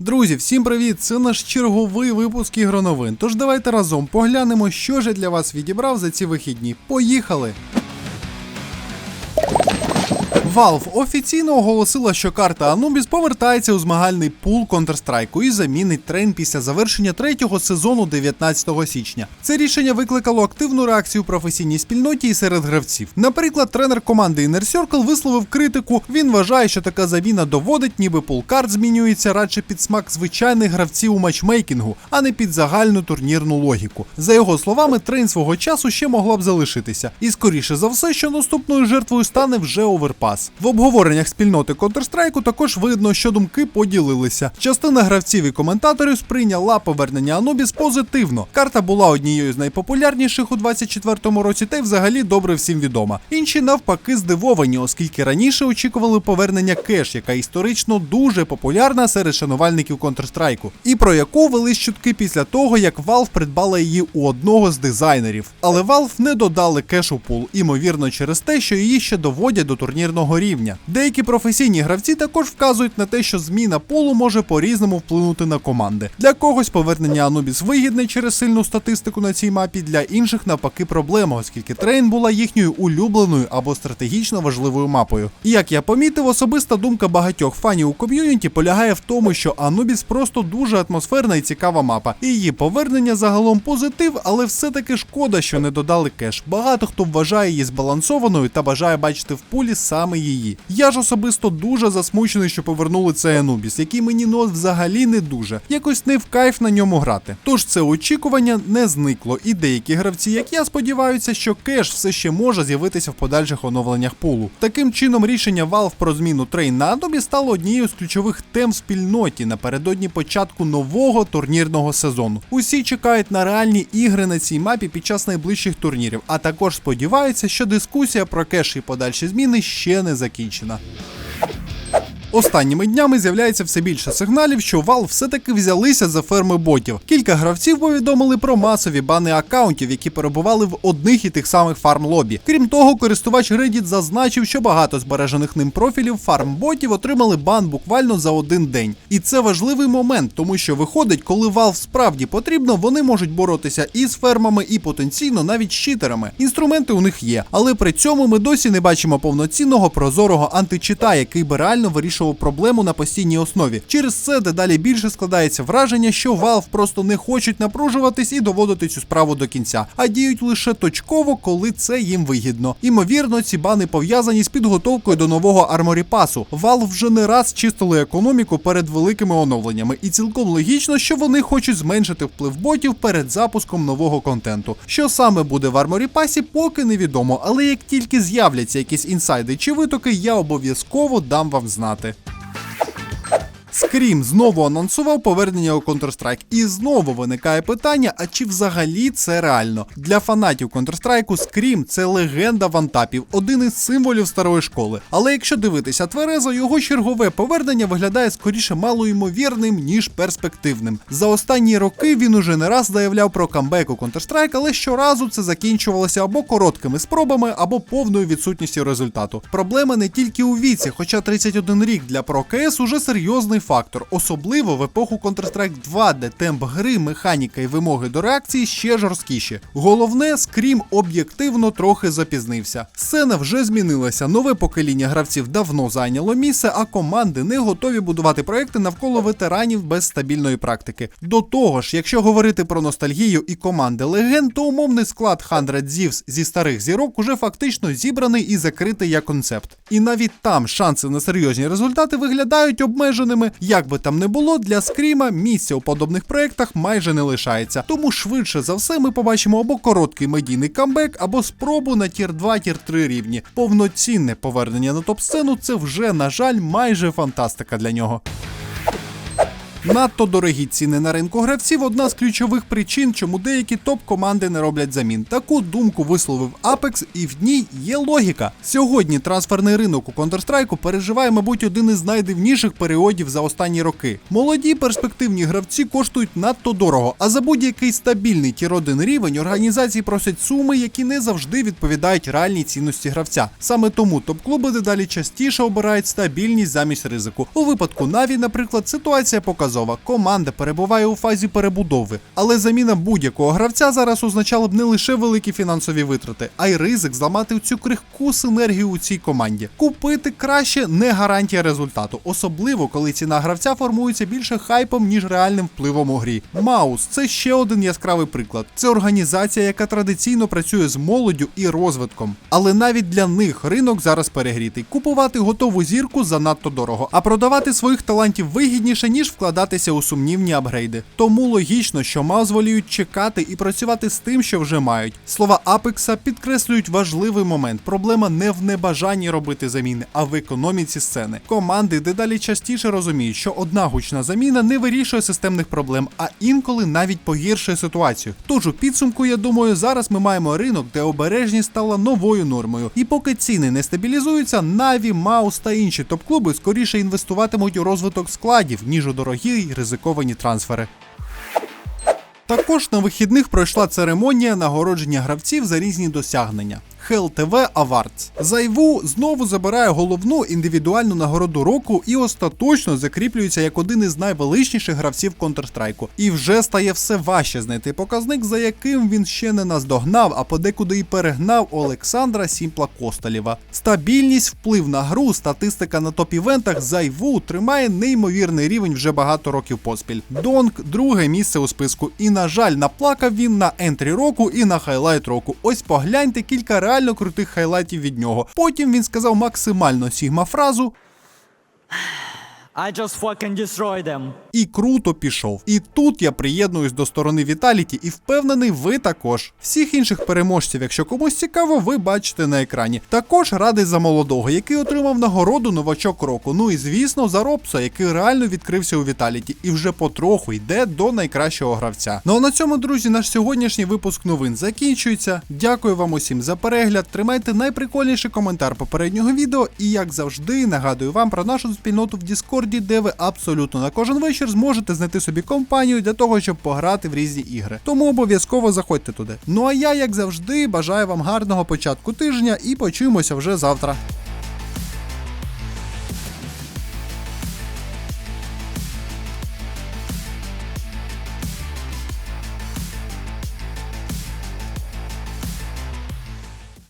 Друзі, всім привіт! Це наш черговий випуск ігроновин. Тож давайте разом поглянемо, що же для вас відібрав за ці вихідні. Поїхали! Valve офіційно оголосила, що карта Anubis повертається у змагальний пул Counter-Strike і замінить трейн після завершення третього сезону 19 січня. Це рішення викликало активну реакцію професійній спільноті і серед гравців. Наприклад, тренер команди Inner Circle висловив критику. Він вважає, що така заміна доводить, ніби пул карт змінюється радше під смак звичайних гравців у матчмейкінгу, а не під загальну турнірну логіку. За його словами, трейн свого часу ще могла б залишитися, і скоріше за все, що наступною жертвою стане вже оверпас. В обговореннях спільноти Counter-Strike також видно, що думки поділилися. Частина гравців і коментаторів сприйняла повернення Anubis позитивно. Карта була однією з найпопулярніших у 24-му році, та й взагалі добре всім відома. Інші навпаки здивовані, оскільки раніше очікували повернення кеш, яка історично дуже популярна серед шанувальників Counter-Strike, і про яку вели чутки після того, як Valve придбала її у одного з дизайнерів. Але Valve не додали кеш у пул, імовірно, через те, що її ще доводять до турнірного рівня. Деякі професійні гравці також вказують на те, що зміна полу може по-різному вплинути на команди. Для когось повернення Anubis вигідне через сильну статистику на цій мапі, для інших навпаки проблема, оскільки трейн була їхньою улюбленою або стратегічно важливою мапою. І як я помітив, особиста думка багатьох фанів у ком'юніті полягає в тому, що Anubis просто дуже атмосферна і цікава мапа. І її повернення загалом позитив, але все-таки шкода, що не додали кеш. Багато хто вважає її збалансованою та бажає бачити в пулі саме її. Я ж особисто дуже засмучений, що повернули цей Анубіс, який мені ну взагалі не дуже. Якось не в кайф на ньому грати. Тож це очікування не зникло, і деякі гравці, як я сподіваюся, що кеш все ще може з'явитися в подальших оновленнях пулу. Таким чином, рішення Valve про зміну трейн на Анубі стало однією з ключових тем в спільноті напередодні початку нового турнірного сезону. Усі чекають на реальні ігри на цій мапі під час найближчих турнірів, а також сподіваються, що дискусія про кеш і подальші зміни ще не закінчена. Останніми днями з'являється все більше сигналів, що Valve все-таки взялися за ферми ботів. Кілька гравців повідомили про масові бани акаунтів, які перебували в одних і тих самих фарм-лобі. Крім того, користувач Reddit зазначив, що багато збережених ним профілів фарм-ботів отримали бан буквально за один день. І це важливий момент, тому що виходить, коли Valve справді потрібно, вони можуть боротися і з фермами, і потенційно навіть з читерами. Інструменти у них є, але при цьому ми досі не бачимо повноцінного прозорого античита, який би реально вирішував проблему на постійній основі. Через це дедалі більше складається враження, що Valve просто не хочуть напружуватись і доводити цю справу до кінця, а діють лише точково, коли це їм вигідно. Імовірно, ці бани пов'язані з підготовкою до нового арморі пасу. Valve вже не раз чистили економіку перед великими оновленнями, і цілком логічно, що вони хочуть зменшити вплив ботів перед запуском нового контенту. Що саме буде в арморі пасі, поки невідомо, але як тільки з'являться якісь інсайди чи витоки, я обов'язково дам вам знати. Scream знову анонсував повернення у Counter-Strike. І знову виникає питання: а чи взагалі це реально? Для фанатів Counter-Strike Scream це легенда вантапів, один із символів старої школи. Але якщо дивитися тверезо, його чергове повернення виглядає скоріше малоймовірним, ніж перспективним. За останні роки він уже не раз заявляв про камбек у Counter-Strike, але щоразу це закінчувалося або короткими спробами, або повною відсутністю результату. Проблема не тільки у віці, хоча 31 рік для Pro CS уже серйозний фактор, особливо в епоху Counter-Strike 2, де темп гри, механіка і вимоги до реакції ще жорсткіші. Головне, скрім об'єктивно трохи запізнився. Сцена вже змінилася. Нове покоління гравців давно зайняло місце, а команди не готові будувати проекти навколо ветеранів без стабільної практики. До того ж, якщо говорити про ностальгію і команди легенд, то умовний склад 100 Thieves зі старих зірок уже фактично зібраний і закритий як концепт. І навіть там шанси на серйозні результати виглядають обмеженими. Як би там не було, для скріма місця у подобних проєктах майже не лишається. Тому швидше за все ми побачимо або короткий медійний камбек, або спробу на тір 2 тір 3 рівні. Повноцінне повернення на топ-сцену це вже, на жаль, майже фантастика для нього. Надто дорогі ціни на ринку гравців одна з ключових причин, чому деякі топ-команди не роблять замін. Таку думку висловив Apex, і в ній є логіка. Сьогодні трансферний ринок у Counter-Strike переживає, мабуть, один із найдивніших періодів за останні роки. Молоді перспективні гравці коштують надто дорого, а за будь-який стабільний тір 1 рівень організації просять суми, які не завжди відповідають реальній цінності гравця. Саме тому топ-клуби дедалі частіше обирають стабільність замість ризику. У випадку Наві, наприклад, ситуація показує неодноразово. Команда перебуває у фазі перебудови, але заміна будь-якого гравця зараз означала б не лише великі фінансові витрати, а й ризик зламати цю крихку синергію у цій команді. Купити краще не гарантія результату, особливо коли ціна гравця формується більше хайпом, ніж реальним впливом у грі. Маус це ще один яскравий приклад. Це організація, яка традиційно працює з молоддю і розвитком. Але навіть для них ринок зараз перегрітий. Купувати готову зірку занадто дорого, а продавати своїх талантів вигідніше, ніж вкладатися у сумнівні апгрейди. Тому логічно, що Маус воліють чекати і працювати з тим, що вже мають. Слова Апекса підкреслюють важливий момент. Проблема не в небажанні робити заміни, а в економіці сцени. Команди дедалі частіше розуміють, що одна гучна заміна не вирішує системних проблем, а інколи навіть погіршує ситуацію. Тож у підсумку, я думаю, зараз ми маємо ринок, де обережність стала новою нормою. І поки ціни не стабілізуються, Наві, Маус та інші топ-клуби скоріше інвестуватимуть у розвиток складів, ніж у дорогі й ризиковані трансфери. Також на вихідних пройшла церемонія нагородження гравців за різні досягнення. Hell TV Awards. Зайву знову забирає головну індивідуальну нагороду року і остаточно закріплюється як один із найвеличніших гравців Counter-Strike. І вже стає все важче знайти показник, за яким він ще не наздогнав, а подекуди і перегнав Олександра Сімпла Косталєва. Стабільність, вплив на гру, статистика на топ-івентах Зайву тримає неймовірний рівень вже багато років поспіль. Донг друге місце у списку. І, на жаль, наплакав він на ентрі року і на хайлайт року. Ось погляньте кілька реально крутих хайлайтів від нього. Потім він сказав максимально сігма фразу I just fucking destroy them. і круто пішов. І тут я приєднуюсь до сторони Віталіті і впевнений, ви також. Всіх інших переможців, якщо комусь цікаво, ви бачите на екрані. Також радий за молодого, який отримав нагороду новачок року. Ну і звісно, за Робса, який реально відкрився у Віталіті і вже потроху йде до найкращого гравця. Ну а на цьому, друзі, наш сьогоднішній випуск новин закінчується. Дякую вам усім за перегляд. Тримайте найприкольніший коментар попереднього відео. І як завжди, нагадую вам про нашу спільноту в Діскорді, де ви абсолютно на кожен вечір зможете знайти собі компанію для того, щоб пограти в різні ігри. Тому обов'язково заходьте туди. Ну а я, як завжди, бажаю вам гарного початку тижня і почуємося вже завтра.